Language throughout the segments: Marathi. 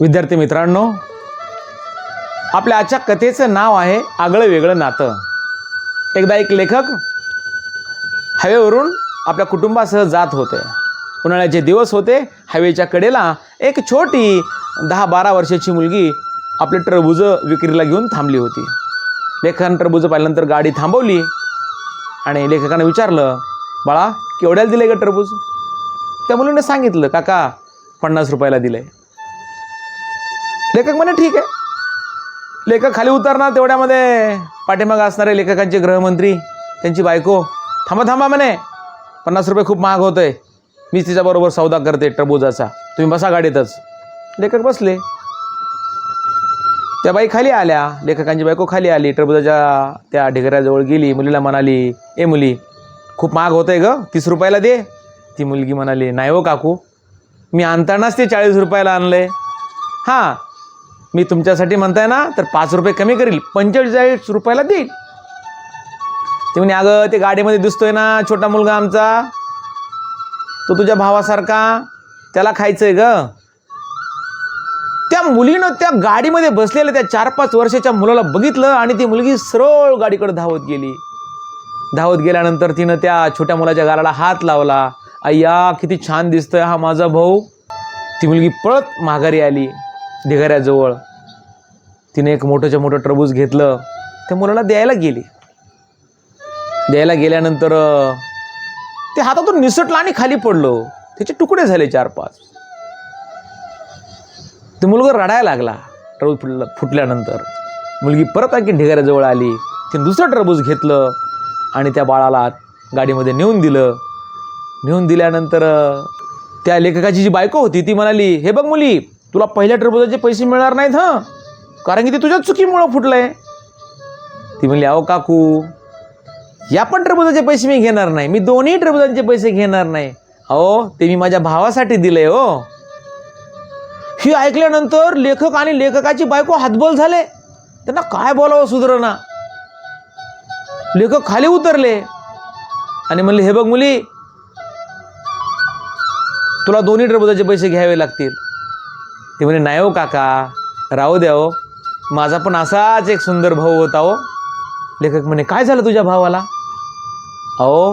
विद्यार्थी मित्रांनो आपल्या आजच्या कथेचं नाव आहे आगळं वेगळं नातं. एकदा एक लेखक हवेवरून आपल्या कुटुंबासह जात होते. उन्हाळ्याचे दिवस होते हवेच्या कडेला एक छोटी दहा बारा वर्षाची मुलगी आपले टरबुजं विक्रीला घेऊन थांबली होती. लेखकानं टरबुजं पाहिल्यानंतर गाडी थांबवली आणि लेखकानं विचारलं बाळा केवढ्याला आहे ग टरबूज? त्या मुलीने सांगितलं काका पन्नास रुपयाला दिलं आहे लेखक म्हणे ठीक आहे. लेखक खाली उतरणार तेवढ्यामध्ये. पाठीमागं असणारे लेखकांचे गृहमंत्री त्यांची बायको. थांबा थांबा म्हणे. पन्नास रुपये खूप महाग होतोय. मीच तिच्याबरोबर सौदा करते टरबुजाचा तुम्ही बसा गाडीतच. लेखक बसले. त्या बाई खाली आल्या. लेखकांची बायको खाली आली. टरबुजाच्या त्या ढिगऱ्याजवळ गेली. मुलीला म्हणाली ए मुली खूप महाग होतंय ग. तीस रुपयाला दे. ती मुलगी म्हणाली नाही हो काकू. मी आणतानाच ते चाळीस रुपयाला आणलं आहे हां. मी तुमच्यासाठी म्हणताय ना तर पाच रुपये कमी करील. पंचेचाळीस रुपयाला देईल. ते म्हणे अगं ते गाडीमध्ये दिसतोय ना छोटा मुलगा आमचा. तो तुझ्या भावासारखा. त्याला खायचंय ग. त्या मुलीनं त्या गाडीमध्ये बसलेल्या त्या चार पाच वर्षाच्या मुलाला बघितलं आणि ती मुलगी सरळ गाडीकडे धावत गेली. धावत गेल्यानंतर तिनं त्या छोट्या मुलाच्या गालाला हात लावला. अय्या किती छान दिसतोय हा माझा भाऊ. ती मुलगी पळत माघारी आली. ढिगाऱ्याजवळ. तिने एक मोठंच्या मोठं टरबूज घेतलं. त्या मुलाला द्यायला गेली. द्यायला गेल्यानंतर ते हातातून निसटलं आणि खाली पडलो. त्याचे तुकडे झाले चार पाच ते मुलगा रडायला लागला. टरबूज फुटला फुटल्यानंतर. मुलगी परत आणखी ढिगाऱ्याजवळ आली. तिने दुसरं टरबूज घेतलं आणि त्या बाळाला गाडीमध्ये नेऊन दिलं. नेऊन दिल्यानंतर त्या लेखकाची जी बायको होती ती म्हणाली हे बघ मुली तुला पहिल्या टरबुजाचे पैसे मिळणार नाहीत हं? कारण की ते तुझ्या चुकीमुळं फुटलंय. ती म्हणली अहो काकू या पण टरबुजाचे पैसे मी घेणार नाही. मी दोन्ही टरबुजांचे पैसे घेणार नाही. अहो ते मी माझ्या भावासाठी दिले हो. ही ऐकल्यानंतर लेखक आणि लेखकाची बायको हातबोल झाले. त्यांना काय बोलावं सुधरणा लेखक खाली उतरले आणि म्हणले हे बघ मुली तुला दोन्ही टरबुजाचे पैसे घ्यावे लागतील. ते म्हणे नाही हो काका राहू द्या हो. माझा पण असाच एक सुंदर भाऊ होता हो. लेखक म्हणे काय झालं तुझ्या भावाला? अहो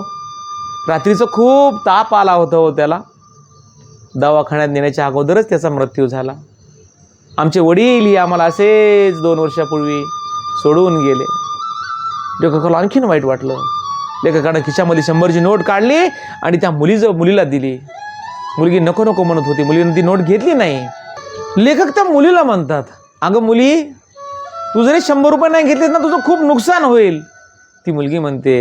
रात्रीचं खूप ताप आला होता हो त्याला. दवाखान्यात नेण्याच्या अगोदरच त्याचा मृत्यू झाला. आमचे वडील ही आम्हाला असेच दोन वर्षापूर्वी सोडून गेले. लेखकाला आणखीन वाईट वाटलं. लेखकानं खिशामध्ये शंभरची नोट काढली आणि त्या मुलीजवळ मुलीला दिली. मुलगी नको नको म्हणत होती. मुलीनं ती नोट घेतली नाही. लेखक त्या मुलीला म्हणतात अगं मुली तू जरी शंभर रुपये नाही घेतलेस ना तुझं खूप नुकसान होईल. ती मुलगी म्हणते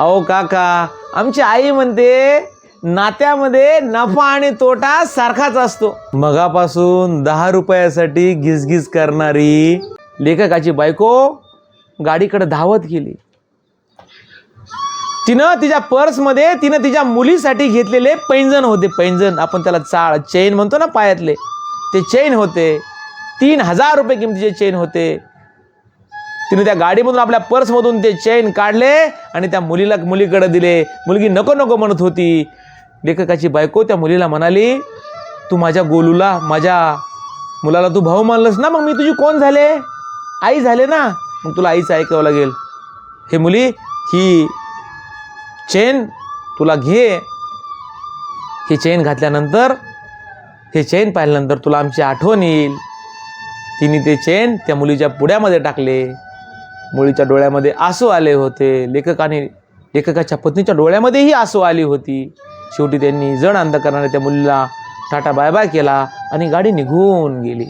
अहो काका आमची आई म्हणते नात्यामध्ये नफा आणि तोटा सारखाच असतो. मगापासून दहा रुपयासाठी घिसघिस करणारी लेखकाची बायको गाडीकडे धावत गेली. तिनं तिच्या पर्समध्ये तिनं तिच्या मुलीसाठी घेतलेले पैंजण होते पैंजण. आपण त्याला चाळ चेन म्हणतो ना पायातले. ते चेन होते. तीन हजार रुपये किमतीचे चेन होते. तिने त्या गाडीमधून आपल्या पर्समधून ते चेन काढले आणि त्या मुलीला मुलीकडे दिले. मुलगी नको नको म्हणत होती. लेखकाची बायको त्या मुलीला म्हणाली तू माझ्या गोलूला माझ्या मुलाला तू भाऊ मानलंस ना मग मी तुझी कोण झाले? आई झाले ना? मग तुला आईचं ऐकावं लागेल. हे मुली ही चेन तुला घे. ही चेन घातल्यानंतर हे चेन पाहिल्यानंतर तुला आमची आठवण येईल. तिने ते चेन त्या मुलीच्या पुड्यामध्ये टाकले. मुलीच्या डोळ्यामध्ये आसू आले होते. लेखकाने लेखकाच्या पत्नीच्या डोळ्यामध्येही आसू आली होती. शेवटी त्यांनी जण अंधकरणाने त्या मुलीला टाटा बाय बाय केला आणि गाडी निघून गेली.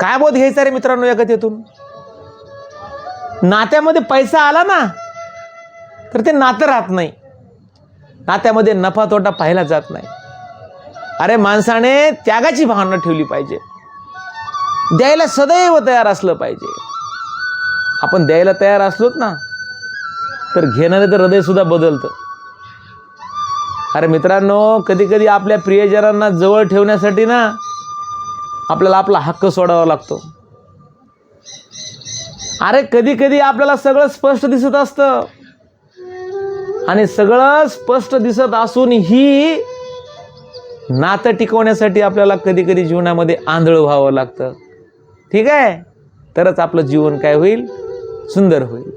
काय बोध घ्यायचा रे मित्रांनो या कथेतून? नात्यामध्ये पैसा आला ना तर ते नातं राहत नाही. नात्यामध्ये नफा तोटा पाहिला जात नाही. अरे माणसाने त्यागाची भावना ठेवली पाहिजे. द्यायला सदैव तयार असलं पाहिजे. आपण द्यायला तयार असलोत ना तर घेणारे तर हृदयसुद्धा बदलतं. अरे मित्रांनो कधी कधी आपल्या प्रियजनांना जवळ ठेवण्यासाठी ना आपल्याला आपला हक्क सोडावा लागतो. अरे कधी कधी आपल्याला सगळं स्पष्ट दिसत असतं. आणि सगळं स्पष्ट दिसत असूनही नातं टिकवण्यासाठी आपल्याला कधी कधी जीवनामध्ये आंधळं व्हावं लागतं. ठीक आहे? तरच आपलं जीवन काय होईल? सुंदर होईल.